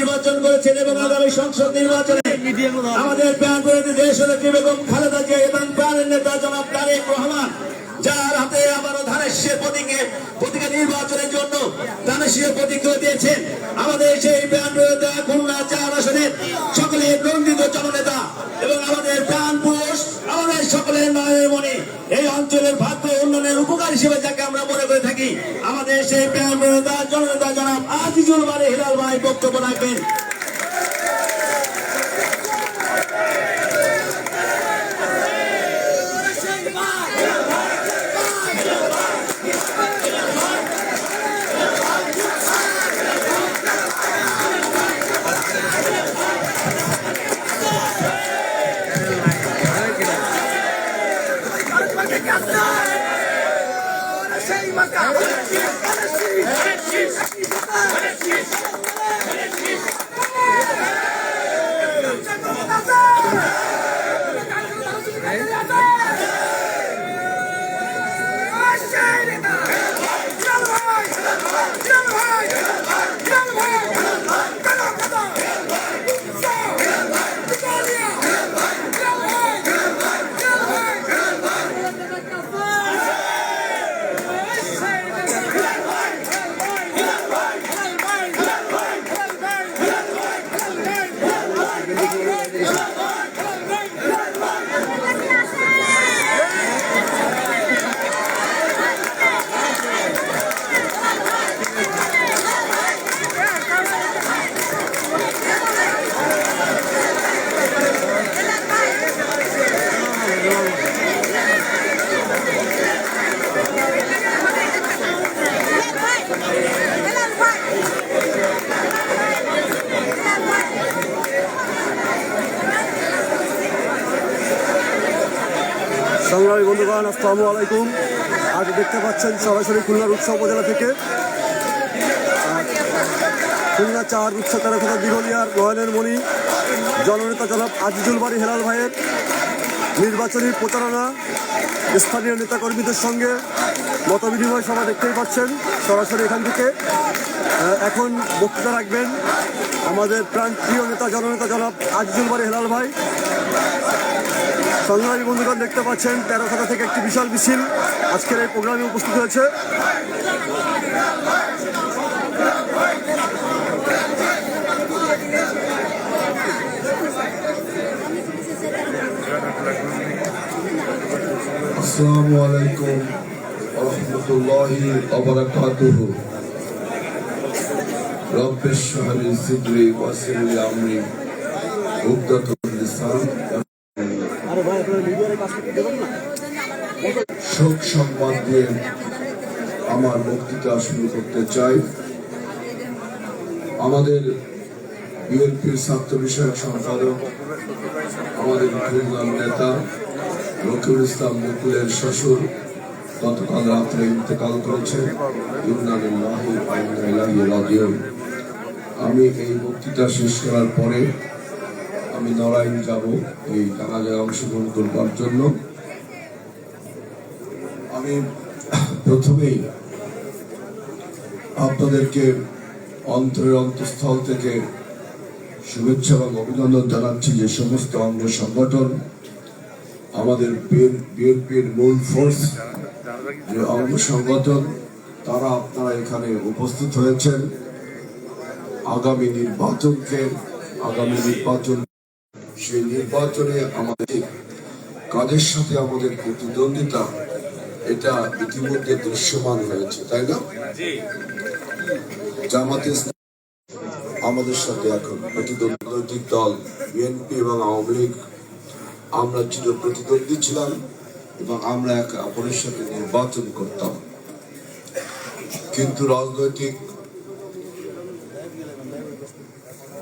নির্বাচন করেছেন এবং আগামী সংসদ নির্বাচনে আমাদের করেছে দেশ নেত্রী বেগম খালেদা জিয়া এবং প্রাণের নেতা জনাব তারেক রহমান, যার হাতে আবারও ধানের শীষের প্রতীকে প্রতীকে নির্বাচনের জন্য ধানের শীষের প্রতীক দিয়েছেন। আমাদের সেই রয়েছে খুলনা চার আসনের সকলে নন্দিত জননেতা অঞ্চলের ভাগ্য উন্নয়নের উপকার হিসেবে যাকে আমরা মনে করে থাকি, আমাদের সেই প্রেম জনতা জনাব আজিজুল বারে হিলাল ভাই বক্তব্য রাখবেন। সংগ্রামী বন্ধুগণ, আসসালামু আলাইকুম। আজ দেখতে পাচ্ছেন সরাসরি খুলনার উৎসব উপজেলা থেকে। খুলনা চার উৎসব তেরোখানা দিঘলিয়ার নয়নের মণি, জননেতা জনাব আজিজুল বাড়ি হেলাল ভাইয়ের নির্বাচনী প্রচারণা, স্থানীয় নেতাকর্মীদের সঙ্গে মত বিনিময় সভা দেখতেই পাচ্ছেন সরাসরি এখান থেকে। এখন বক্তৃতা রাখবেন আমাদের প্রাণ প্রিয় নেতা জননেতা জনাব আজিজুল বাড়ি হেলাল ভাই। সংগ্রামী বন্ধুগণ দেখতে পাচ্ছেন তেরোখানা থেকে একটি বিশাল মিছিল আজকের এই প্রোগ্রামে উপস্থিত হয়েছে। আসসালামু আলাইকুম রহমতুল্লাহি অবরাকাতুহু রব্ব ইশরাহ লি সাদরি ওয়াসির আমরি। উকদাতুল লিসান আরে ভাই আপনারা মিডিয়ার কাজ করতে দেবেন না শোক সংবাদ দিয়ে আমার বক্তৃতা শুরু করতে চাই। আমাদের বিএনপির ছাত্র বিষয়ক সম্পাদক, আমাদের খুলনার নেতা রকিবুল ইসলাম মুকুলের শ্বশুর গতকাল রাত্রে ইন্তেকাল রাজিউন। আমি এই বক্তৃতা শেষ করার পরে আমি নড়াইল যাব এই জানাজায় অংশগ্রহণ করবার জন্য। আমি প্রথমেই আপনাদেরকে অন্তরের অন্তঃস্থল থেকে শুভেচ্ছা এবং অভিনন্দন জানাচ্ছি যে সমস্ত অঙ্গ সংগঠন, আমাদের বিএনপির মূল ফোর্স যে অঙ্গ সংগঠন, তারা আপনারা এখানে উপস্থিত হয়েছেন। আগামী নির্বাচনকে, আগামী নির্বাচন, সেই নির্বাচনে আমাদের কাজের সাথে আমাদের প্রতিদ্বন্দ্বিতা এটা ইতিমধ্যে দৃশ্যমান হয়েছে তাই না? জামাতে আমাদের সাথে এখন প্রতিদ্বন্দ্বিক দল বিএনপি এবং আওয়ামী লীগ। আমরা চির প্রতিদ্বন্দ্বী ছিলাম এবং আমরা একে অপরের সাথে নির্বাচন করতাম। কিন্তু রাজনৈতিক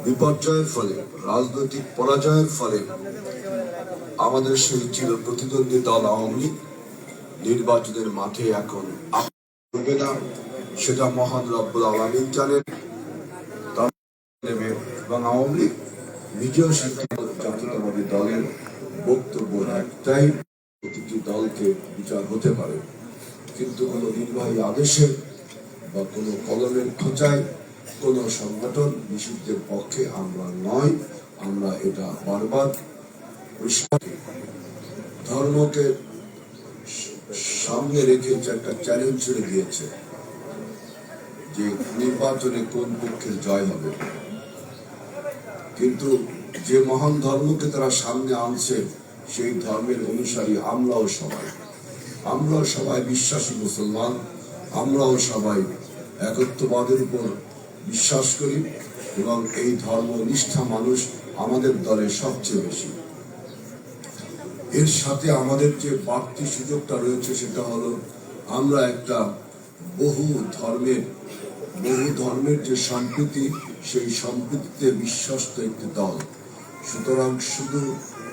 বিপর্যয়ের ফলে রাজনৈতিক পরাজয়ের ফলে আমাদের সেই চির প্রতিদ্বন্দ্বী দল আওয়ামী লীগ নির্বাচনের মাঠে এখন না সেটা মহান রব্বুল আলমিন জানেন এবং আওয়ামী লীগ নিজেও জাতীয়তাবাদী দলের বক্তব্য একটাই, প্রতিটি দলকে বিচার হতে পারে। কিন্তু কোনো নির্বাহী আদেশে বা কোনো কলমের খোঁচায় কোন সংগঠন নিষিদ্ধের পক্ষে আমরা নয়, আমরা এটা বারবার ধর্মকে সামনে রেখে একটা চ্যালেঞ্জ ছেড়ে দিয়েছে যে নির্বাচনে কোন পক্ষের জয় হবে। কিন্তু যে মহান ধর্মকে তারা সামনে আনছে, সেই ধর্মের অনুসারী আমরাও সবাই। আমরাও সবাই বিশ্বাসী মুসলমান, আমরাও সবাই একত্ববাদের উপর বিশ্বাস করি এবং এই ধর্ম নিষ্ঠা মানুষ আমাদের দলে সবচেয়ে বেশি। এর সাথে আমাদের যে বাড়তি সুযোগটা রয়েছে সেটা হলো আমরা একটা বহু ধর্মের বহু ধর্মের যে সম্প্রীতি, সেই সম্প্রীতিতে বিশ্বস্ত একটি দল। সুতরাং শুধু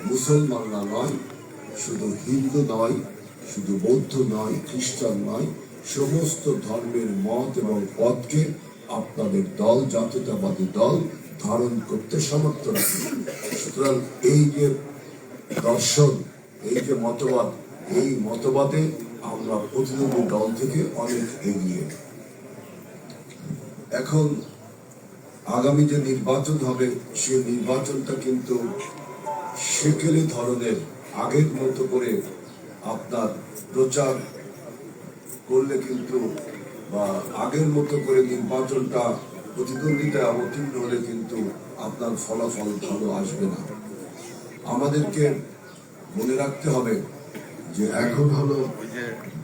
মুসলমানরা নয়, শুধু হিন্দু নয়, শুধু বৌদ্ধ নয়, খ্রিস্টান নয়, সমস্ত ধর্মের মত এবং পথকে আপনাদের দল, জাতীয়তাবাদী দল ধারণ করতে সমর্থ সুতরাং এই যে দর্শন, এই যে মতবাদ, এই মতবাদে আমরা প্রতিদ্বন্দ্বী দল থেকে অনেক এগিয়ে। এখন আগামী যে নির্বাচন হবে সেই নির্বাচনটা কিন্তু সেকেলে ধরনের, আগের মতো করে আপনার প্রচার করলে কিন্তু বা আগের মতো করে নির্বাচনটা প্রতিদ্বন্দ্বিতায় অবতীর্ণ হলে কিন্তু আপনার ফলাফল ভালো আসবে না। আমাদেরকে মনে রাখতে হবে যে এখন হলো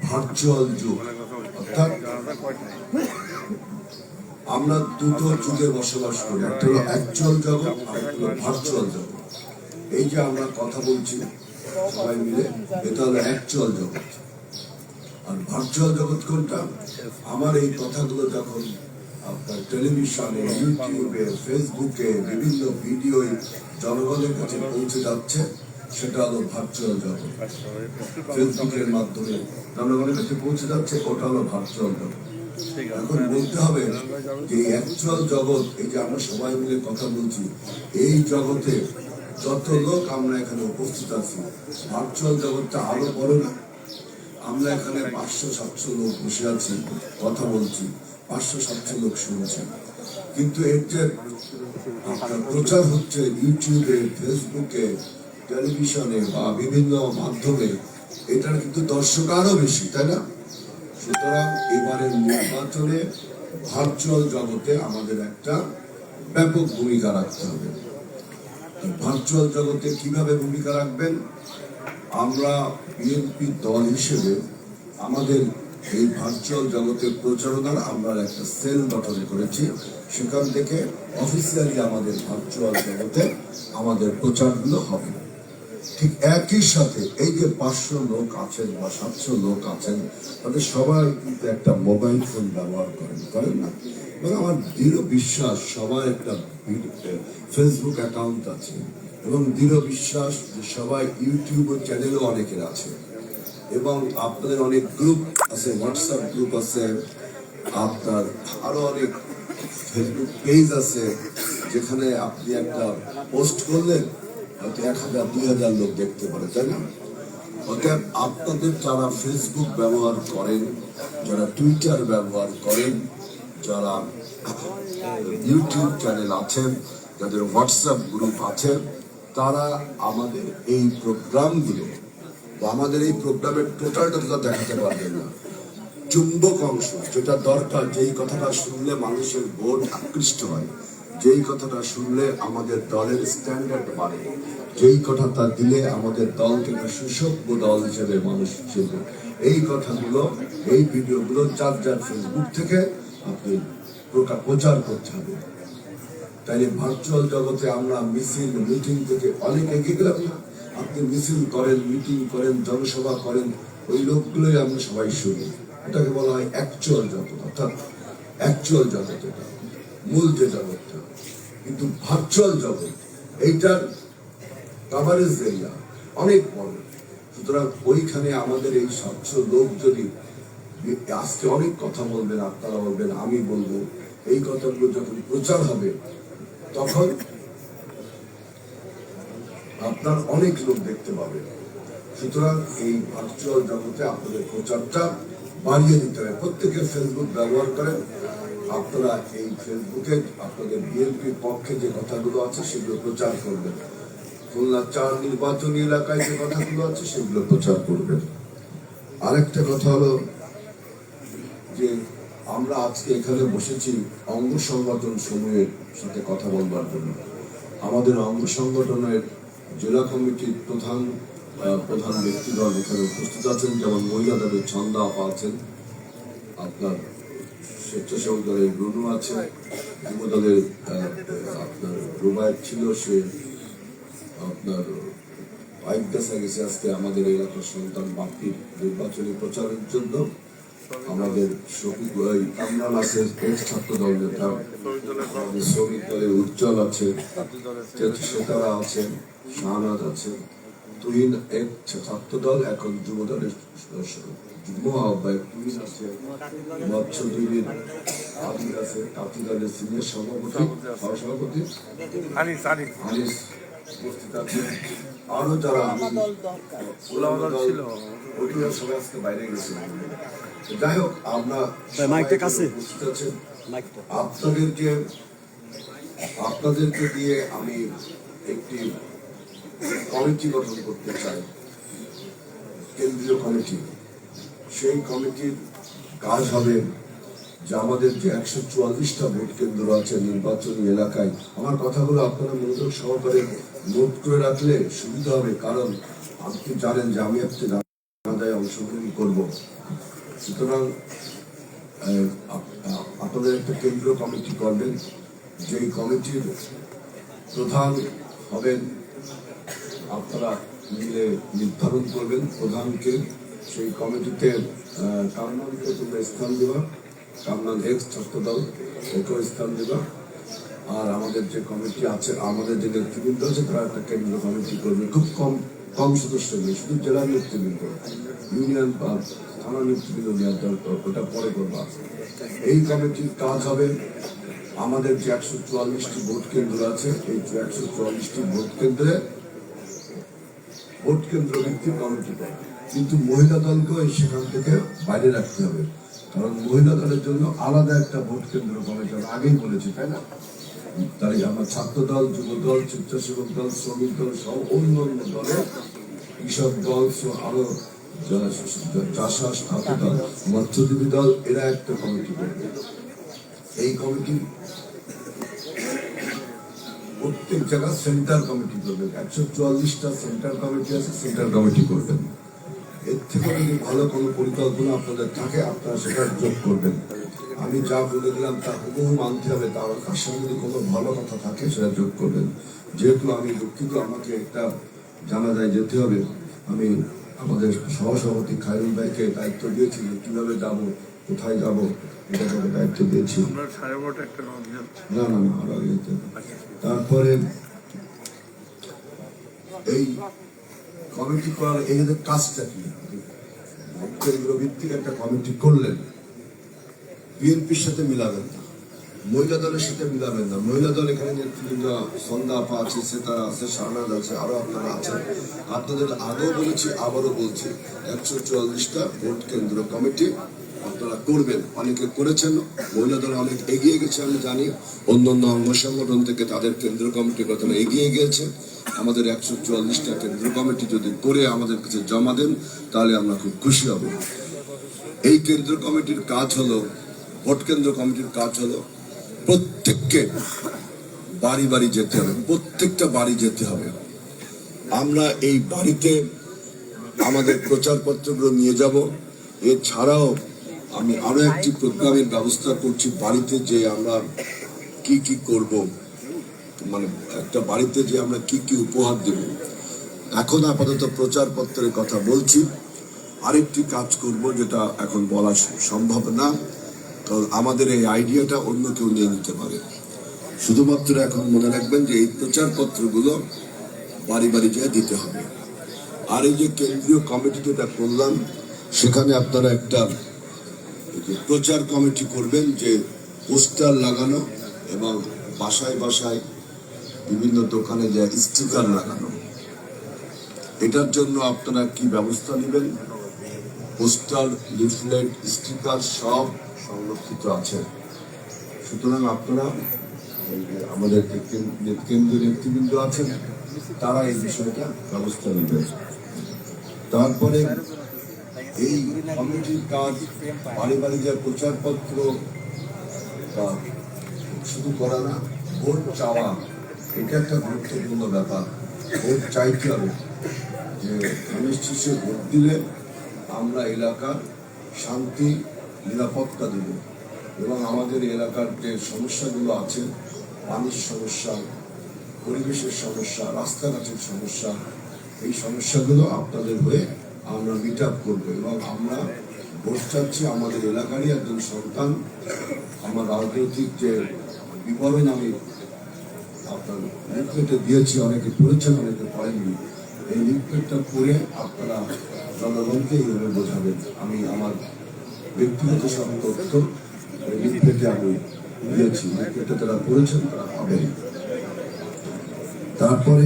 ভার্চুয়াল যুগ। অর্থাৎ আমরা দুটো যুগে বসবাস করি, একটা হলো অ্যাকচুয়াল জগৎ আর একটা হলো ভার্চুয়াল জগৎ। এই যে আমরা কথা বলছি, সবাই মিলে, এটা হলো অ্যাকচুয়াল জগৎ। আর ভার্চুয়াল জগৎ কোনটা? আমার এই কথাগুলো যখন আপনার টেলিভিশনে ইউটিউবে ফেসবুকে বিভিন্ন ভিডিও জনগণের কাছে পৌঁছে যাচ্ছে সেটা হলো ভার্চুয়াল জগৎ। ফেসবুকের মাধ্যমে জনগণের কাছে পৌঁছে যাচ্ছে ওটা হলো ভার্চুয়াল জগৎ। এখন বলতে হবে যে অ্যাকচুয়াল জগৎ এই যে আমরা সবাই মিলে কথা বলছি এই জগতে যত লোক আমরা এখানে উপস্থিত আছি ভার্চুয়াল জগৎটা আরও বড় না। আমরা এখানে পাঁচশো সাতশো লোক বসে আছি কথা বলছি। পাঁচশো সাতশো লোক শুনছে কিন্তু এর যে প্রচার হচ্ছে ইউটিউবে, ফেসবুকে, টেলিভিশনে বা বিভিন্ন মাধ্যমে, এটার কিন্তু দর্শক আরও বেশি, তাই না? সুতরাং এবারের নির্বাচনে ভার্চুয়াল জগতে আমাদের একটা ব্যাপক ভূমিকা রাখতে হবে। ভার্চুয়াল জগতে কীভাবে ভূমিকা রাখবেন? আমরা বিএনপি দল হিসেবে আমাদের এই ভার্চুয়াল জগতে প্রচারণার আমরা একটা সেল গঠন করেছি। সেখান থেকে অফিসিয়ালি আমাদের ভার্চুয়াল জগতে আমাদের প্রচারগুলো হবে। ঠিক একই সাথে এই যে পাঁচশো লোক আছেন বা সাতশো লোক আছেন, তাদের সবাই কিন্তু একটা মোবাইল ফোন ব্যবহার করেন করেন না? এবং আমার দৃঢ় বিশ্বাস, সবার একটা ফেসবুক অ্যাকাউন্ট আছে। এবং দৃঢ় বিশ্বাস যে সবাই ইউটিউব চ্যানেলও অনেকের আছে। এবং আপনাদের অনেক গ্রুপ আছে হোয়াটসঅ্যাপ গ্রুপ আছে, আপনার আরও অনেক ফেসবুক পেজ আছে, যেখানে আপনি একটা পোস্ট করলেন হয়তো এক হাজার, দুই হাজার লোক দেখতে পারে, তাই না? অতএব আপনাদের যারা ফেসবুক ব্যবহার করেন, যারা টুইটার ব্যবহার করেন, যারা ইউটিউব চ্যানেল আছেন যাদের হোয়াটসঅ্যাপ গ্রুপ আছে, তারা আমাদের এই প্রোগ্রামগুলো আমাদের এই প্রোগ্রামের টোটালটা দেখাতে পারবেন না। চুম্বক অংশ, যেটা দরকার, যেই কথাটা শুনলে মানুষের ভোট আকৃষ্ট হয়, যেই কথাটা শুনলে আমাদের দলের স্ট্যান্ডার্ড বাড়ে, যেই কথাটা দিলে আমাদের দলকে একটা সুসভ্য দল হিসেবে মানুষ হিসেবে এই কথাগুলো, এই ভিডিওগুলো যার যার ফেসবুক থেকে আপনি প্রচার করতে হবে। তাইলে ভার্চুয়াল জগতে আমরা মিছিল মিটিং থেকে অনেক এগিয়ে গেলাম না। আপনি মিছিল করেন, মিটিং করেন, জনসভা করেন, ওই লোকগুলোই আমরা সবাই শুনি। এটাকে বলা হয় অ্যাকচুয়াল জগৎ, অর্থাৎ অ্যাকচুয়াল জগৎ এটা। মূল যে জগৎটা। কিন্তু ভার্চুয়াল জগৎ, এইটার কাভারেজ এরিয়া অনেক বড়। সুতরাং ওইখানে আমাদের এই স্বচ্ছ লোক যদি আজকে অনেক কথা বলবেন, আপনারা বলবেন, আমি বলব, এই কথাগুলো যখন প্রচার হবে, তখন আপনার অনেক লোক দেখতে পাবে। সুতরাং এই ভার্চুয়াল জগতে আপনাদের প্রচারটা বাড়িয়ে দিতে হবে। প্রত্যেকে ফেসবুক ব্যবহার করেন। আপনারা এই ফেসবুকে আপনাদের বিএনপির পক্ষে যে কথাগুলো আছে সেগুলো প্রচার করবেন। খুলনা চার নির্বাচনী এলাকায় যে কথাগুলো আছে সেগুলো প্রচার করবেন। আরেকটা কথা হলো যে আমরা আজকে এখানে বসেছি অঙ্গ সংগঠন সমূহের সাথে কথা বলবার জন্য। আমাদের অঙ্গ সংগঠনের জেলা কমিটির প্রধান প্রধান ব্যক্তিগণ এখানে উপস্থিত আছেন, যেমন মহিলা দলের ছন্দা আপা আছেন আপনার স্বেচ্ছাসেবক দলের রুনু আছে যুব দলের আপনার রুবায়ত ছিল, সে আপনার দেখা গেছে আজকে আমাদের এলাকার সন্তান বাপির নির্বাচনী প্রচারের জন্য। আমাদের শফিক ভাই কামরান আছে ছাত্র দল নেতা আমাদের শ্রমিক দলের উজ্জ্বল আছে আছেন শাহনাজ আছে তুহিন এক ছাত্র দল এখন যুব দলের যুগ্ম আহ্বায়ক তুহিন আছে মৎস্য দুইয়ের আদিল আছে তাঁতি দলের সিনিয়র সভাপতি সহসভাপতি আনিস উপস্থিত আছেন আরও যারা ওলাওয়ালা ছিল। ওটিরা সবাই আজকে বাইরে গেছে। যাই হোক আমরা মাইকটা কাছে। আছেন। আপনাদেরকে আপনাদেরকে দিয়ে আমি একটি কমিটি গঠন করতে চাই। কেন্দ্রীয় কমিটি। সেই কমিটির কাজ হবে যে আমাদের যে একশো চুয়াল্লিশটা ভোট কেন্দ্র আছে নির্বাচনী এলাকায় আমার কথাগুলো আপনারা মনোযোগ সহকারে নোট করে রাখলে সুবিধা হবে কারণ আপনি জানেন যে আমি একটা জানাজায় অংশগ্রহণ করব। সুতরাং আপনাদের একটা কেন্দ্রীয় কমিটি করবেন যেই কমিটির প্রধান হবেন আপনারা মিলে নির্ধারণ করবেন প্রধানকে সেই কমিটিতে আহ, কামরানকে তোমরা স্থান দেবা কামরান এক্স ছাত্র দল ওকেও স্থান দেবা আর আমাদের যে কমিটি আছে আমাদের যে নেতৃবৃন্দ আছে তারা একটা কেন্দ্রীয় কমিটি করবে খুব কম কম সদস্য শুধু জেলার নেতৃবৃন্দ ইউনিয়ন বা থানা নেতৃবৃন্দ নেওয়ার দরকার, ওটা পরে এই কমিটির কাজ হবে আমাদের যে একশো চুয়াল্লিশটি ভোট কেন্দ্র আছে, এই একশো চুয়াল্লিশটি ভোট কেন্দ্রে ভোট কেন্দ্র ভিত্তিক কমিটি করে কিন্তু মহিলা দলকেও সেখান থেকে বাইরে রাখতে হবে। কারণ মহিলা দলের জন্য আলাদা একটা ভোট কেন্দ্র কমিটি আগেই বলেছি, তাই না? তাই আমার ছাত্র দল যুব দল স্বেচ্ছাসেবক দল, শ্রমিক দল সহ অন্য অন্য দলের কৃষক দল আরও যারা দল মৎস্যজীবী দল, এরা একটা কমিটি করবে এই কমিটি প্রত্যেক জায়গা সেন্টার কমিটি করবেন একশো চুয়াল্লিশটা সেন্টার কমিটি আছে, সেন্টার কমিটি করবেন। এর থেকে যদি ভালো কোনো পরিকল্পনা আপনাদের থাকে, আপনারা সেটা যোগ করবেন। আমি যা বলে দিলাম তা হুবহু মানতে হবে। তার তার সঙ্গে যদি কোনো ভালো কথা থাকে সেটা যোগ করবেন। যেহেতু আমি দুঃখিত আমাকে একটা জানা যায় যেতে হবে। আমি আমাদের সহসভাপতি খায়রুল ভাইকে দায়িত্ব দিয়েছি কীভাবে যাব কোথায় যাব এটা তাকে দায়িত্ব দিয়েছি। না না না আরও যেতে তারপরে এই কমিটি করার এই কাজটা কি? ভিত্তিক একটা কমিটি করলেন। বিএনপির সাথে মিলাবেন না। মহিলা দলের সাথে মিলাবেন না। মহিলা দল এখানে নেতৃবৃন্দ সন্ধ্যা আপা আছে সেতারা আছে, শাহনাজ আছে, আরও আপনারা আছেন। আপনাদের আগেও বলেছি, আবারও বলছি, একশো চুয়াল্লিশটা ভোট কেন্দ্র কমিটি আপনারা করবেন। অনেকে করেছেন, মহিলা দল অনেক এগিয়ে গেছে, আমি জানি। অন্য অন্য অঙ্গ সংগঠন থেকে তাদের কেন্দ্র কমিটি কথা এগিয়ে গিয়েছে। আমাদের একশো চুয়াল্লিশটা কেন্দ্র কমিটি যদি করে আমাদের কাছে জমা দেন, তাহলে আমরা খুব খুশি হব। এই কেন্দ্র কমিটির কাজ হলো ভোট কেন্দ্র কমিটির কাজ হলো প্রত্যেককে বাড়ি বাড়ি যেতে হবে, প্রত্যেকটা বাড়ি যেতে হবে। আমরা এই বাড়িতে আমাদের প্রচারপত্রগুলো নিয়ে যাব। এছাড়াও আমি আরও একটি প্রোগ্রামের ব্যবস্থা করছি বাড়িতে যে আমরা কি কি করব। মানে একটা বাড়িতে যে আমরা কি কি উপহার দেব। এখন আপাতত প্রচারপত্রের কথা বলছি। আরেকটি কাজ করব যেটা এখন বলা সম্ভব না। কারণ আমাদের এই আইডিয়াটা অন্য কেউ নিয়ে নিতে পারে। শুধুমাত্র এখন মনে রাখবেন যে এই প্রচারপত্রগুলো বাড়ি বাড়ি যেয়ে দিতে হবে। আর এই যে কেন্দ্রীয় কমিটি যেটা করলাম, সেখানে আপনারা একটা প্রচার কমিটি করবেন যে পোস্টার লাগানো এবং বাসায় বাসায় বিভিন্ন দোকানে যে স্টিকার লাগানো। এটার জন্য আপনারা কি ব্যবস্থা নেবেন? পোস্টার, লিফলেট, স্টিকার সব সংরক্ষিত আছে। সুতরাং আপনারা আমাদের কেন্দ্রীয় নেতৃবৃন্দ আছেন, তারা এই বিষয়টা ব্যবস্থা নেবেন। তারপরে এই কমিটির কাজ বাড়ি বাড়ি যে প্রচারপত্র বা শুধু করা না ভোট চাওয়া, এটা একটা গুরুত্বপূর্ণ ব্যাপার। ভোট চাইতে হবে। যে ধানের শীষে ভোট দিলে আমরা এলাকার শান্তি নিরাপত্তা দেব। এবং আমাদের এলাকার যে সমস্যাগুলো আছে, পানির সমস্যা, পরিবেশের সমস্যা, রাস্তাঘাটের সমস্যা, এই সমস্যাগুলো আপনাদের হয়ে আমরা মিট আপ করব। এবং আমরা ভোট চাচ্ছি আমাদের এলাকারই একজন সন্তান, আমার রাজনৈতিক যে বিবরণ আমি আপনার লিফলেটে দিয়েছি, অনেকে পড়েছেন, অনেকে পড়েননি। এই লিফলেটটা পড়ে আপনারা জনগণকে এইভাবে বোঝাবেন। আমি আমার ব্যক্তিগত লিফলেটে আমি দিয়েছি লিফলেটে তারা তারা তারপরে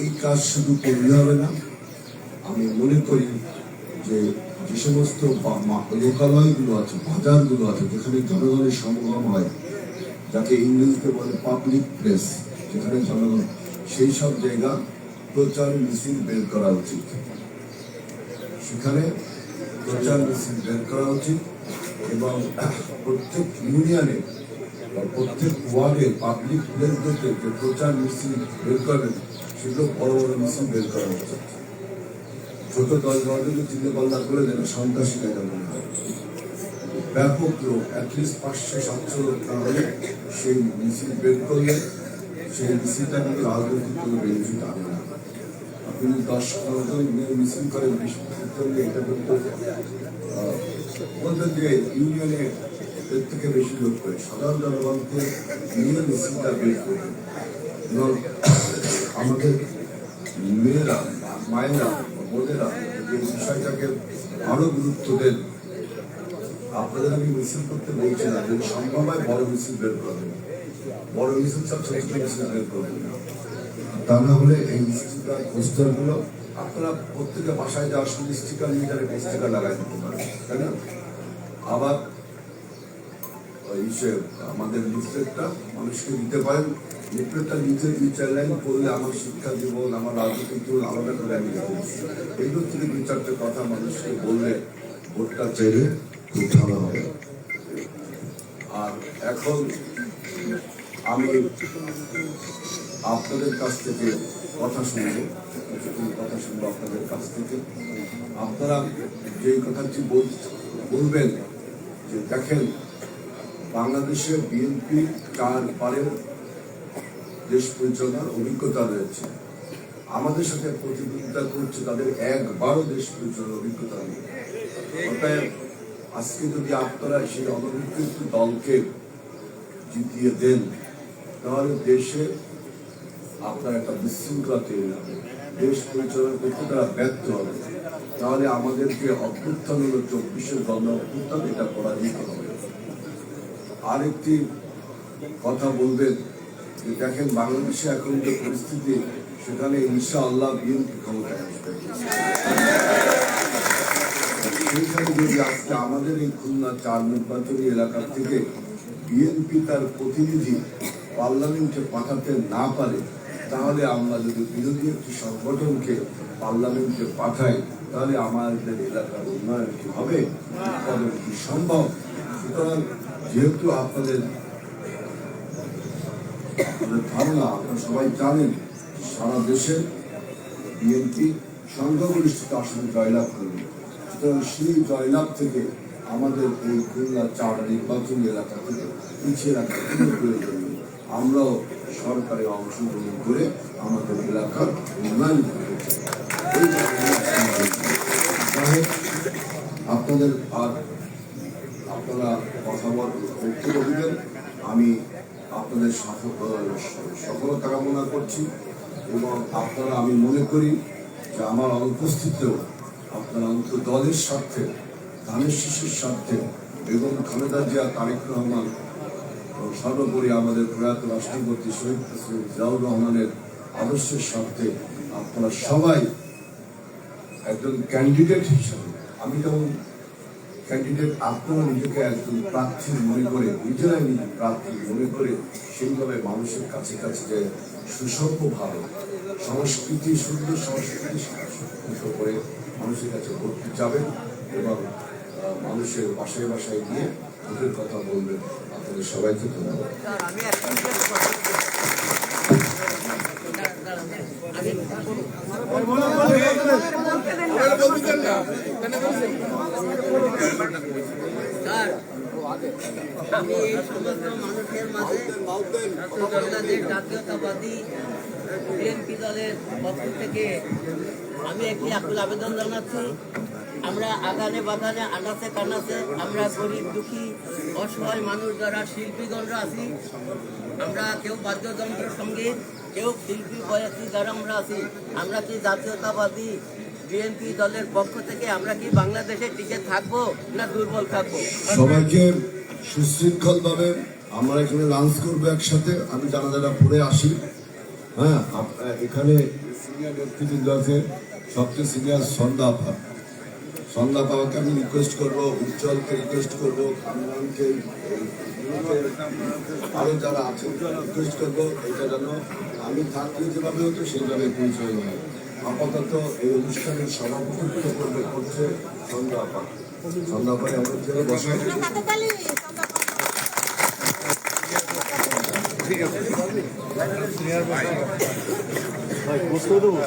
এই কাজ শুধু করলে হবে না, আমি মনে করি যে যে সমস্ত লোকালয়গুলো আছে, বাজারগুলো আছে, যেখানে জনগণের সমাগম হয়, যাকে ইংরেজিতে বলে পাবলিক প্লেস যেখানে জনগণ, সেই সব জায়গা প্রচার মিছিল বের করা উচিত। সেখানে প্রচার মিছিল বের করা উচিত এবং প্রত্যেক ইউনিয়নে প্রত্যেক ওয়ার্ডে পাবলিক প্লেসগুলোতে যে প্রচার মিছিল বের করবেন, সেগুলো বড় বড় মিছিল বের করা উচিত। ছোট দল দলগুলো চিন্তা ভাবনা করে দেন সন্ত্রাসী কাজে মনে হয়। ব্যাপক লোক অ্যাটলিস্ট পাঁচশো, সাতশো লোক না হলে সেই মিছিল বের করলে, সেই মিছিলটা কিন্তু রাজনৈতিক কোনো বেনিফিট আনে না। যদি দশ পনেরো মিছিল নিয়ে এটা কিন্তু আহ, বলবেন যে ইউনিয়নে এর থেকে বেশি লোক করে সাধারণ জনগণকে নিয়ে মিছিলটা বের করবেন এবং আমাদের মেয়েরা মায়েরা বোনেরা যে বিষয়টাকে আরও গুরুত্ব দেন আপনাদের আমি মিছিল করতে বলছি না যদি সম্ভব হয় বড় মিছিল বের করবেন বড় মিছিল সব ছোট মিছিল বের করবেন না তা না হলে এই স্টিকার পোস্টারগুলো আপনারা প্রত্যেকে বাসায় যাওয়ার সময় স্টিকার নিয়ে যারা স্টিকার লাগাই দিতে পারেন তাই না? আবার ওই সে আমাদের লিফলেটটা মানুষকে দিতে পারেন। লিফলেটটা নিচে দুই চার লাইন করলে আমার শিক্ষা জীবন, আমার রাজনৈতিক জীবন আলাদা করে আমি এইগুলো থেকে দুই চারটে কথা মানুষকে বললে ভোটটা চাইলে খুব ভালো হবে। আর এখন আমি আপনাদের কাছ থেকে কথা শুনব কথা শুনব আপনাদের কাছ থেকে। আপনারা যে কথাটি বল- বলবেন, যে দেখেন, বাংলাদেশে বিএনপি চার পারের দেশ পরিচালনার অভিজ্ঞতা রয়েছে। আমাদের সাথে প্রতিদ্বন্দ্বিতা করছে তাদের একবারও দেশ পরিচালনার অভিজ্ঞতা নেই। আজকে যদি আপনারা সেই অনভিজ্ঞ দলকে জিতিয়ে দেন, তাহলে দেশে আপনার একটা বিশৃঙ্খলা তৈরি হবে। দেশ পরিচালনা করতে তারা ব্যর্থ হবে। তাহলে আমাদের যে চব্বিশের গণ অভ্যুত্থান এটা পরাজিত হবে। আরেকটি কথা বলবেন, যে দেখেন বাংলাদেশে এখন যে পরিস্থিতি, সেখানে ইনশা আল্লাহ বিএনপি ক্ষমতায় আসবে। সেইখানে যদি আজকে আমাদের এই খুলনা চার নির্বাচনী এলাকার থেকে বিএনপি তার প্রতিনিধি পার্লামেন্টে পাঠাতে না পারে তাহলে আমরা যদি বিরোধী একটি সংগঠনকে পার্লামেন্টে পাঠাই, তাহলে আমাদের এলাকার উন্নয়ন কি হবে? কি সম্ভব? সুতরাং যেহেতু আপনাদের ধারণা, আপনারা সবাই জানেন, সারা দেশে বিএনপি সংখ্যাগরিষ্ঠতা আসলে জয়লাভ করবে। সুতরাং সেই জয়লাভ থেকে আমাদের এই খুলনা চার নির্বাচনী এলাকা থেকে পিছিয়ে প্রয়োজন আমরাও সরকারে অংশগ্রহণ করে আমাদের এলাকার উন্নয়ন করতে আপনাদের আর আপনারা কথা বল বক্তব্য দিবেন। আমি আপনাদের সফল- সফলতা কামনা করছি এবং আপনারা আমি মনে করি যে আমার অনুপস্থিতিতেও আপনারা অন্ত দলের স্বার্থে, ধানের শিশুর স্বার্থে, বেগম খালেদা জিয়া, তারেক রহমান এবং সর্বোপরি আমাদের প্রয়াত রাষ্ট্রপতি শহীদ জিয়াউর রহমানের আদর্শের স্বার্থে আপনারা সবাই একজন ক্যান্ডিডেট হিসাবে, আমি যেমন ক্যান্ডিডেট আপনারা নিজেকে একজন প্রার্থী মনে করে, নিজেরাই নিজে প্রার্থী মনে করে সেইভাবে মানুষের কাছে কাছে যে সুসভ্য ভাবে সংস্কৃতি, সুন্দর সংস্কৃতি করে মানুষের কাছে করতে যাবেন এবং মানুষের বাসায় বাসায় গিয়ে ভোটের কথা বলবেন। আপনাদের সবাইকে আমি এই মাঝে বিএনপি দলের পক্ষ থেকে আমি একটি আকুল আবেদন জানাচ্ছি। আমরা আগানে বাগানে আনাচে কানাচে আমরা গরিব, দুঃখী, অসহায় মানুষ যারা শিল্পীগণরা আছি, আমরা কেউ বাদ্যযন্ত্র সংগীত, কেউ শিল্পী বয়াসী যারা আমরা আছি, আমরা কি জাতীয়তাবাদী বিএনপি দলের পক্ষ থেকে আমরা কি বাংলাদেশে টিকে থাকব না দুর্বল থাকব? সবাইকে সুশৃঙ্খল ভাবে আমরা এখানে লাঞ্চ করব একসাথে, আমি জানাজাটা পড়ে আসি। হ্যাঁ এখানে সিনিয়র নেতৃবৃন্দ আছে, সবচেয়ে সিনিয়র সন্ধ্যা আপা। সন্ধ্যা পাওয়াকে আমি রিকোয়েস্ট করব উজ্জ্বলকে রিকোয়েস্ট করব খানকে আরও যারা আছেন রিকোয়েস্ট করব এটা যেন আমি থাকলে যেভাবে হতো সেইভাবে পরিচয় হয়। আপাতত এই অনুষ্ঠানের সভাপতিত্ব করবে করছে সন্ধ্যা আপা। সন্ধ্যা পারে আমাদের জন্য বসা করে দেবো